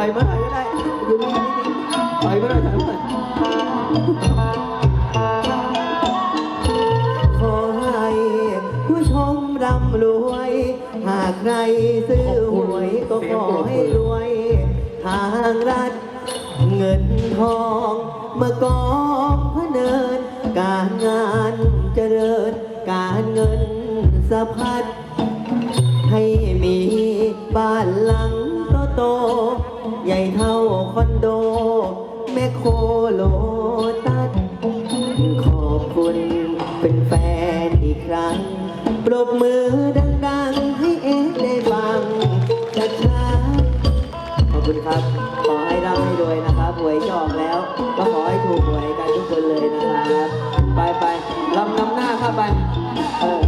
อยมาหน่อยก็ได้ดูนี่ถอยมาหน่อยถอยมาหน่อยขอให้ผู้ชมร่ำรวย หากใครซื้อหวยก็ขอให้รวย ทางรัฐเงินทองเมากองพระเนิน การงานเจริญ การเงินสะพัด ใหญ่เท่าคอนโด แมคโครโลตัสขอบคุณเป็นแฟนอีกครั้ง ปรบมือดังๆ ให้เอ๊ได้ฟังช้าๆขอบคุณครับ ขอให้ร่ำให้รวยนะครับหวยจะออกแล้ว ก็ขอให้ถูกหวยกันทุกคนเลยนะครับ ไปไปลำนำหน้าครับไป เออ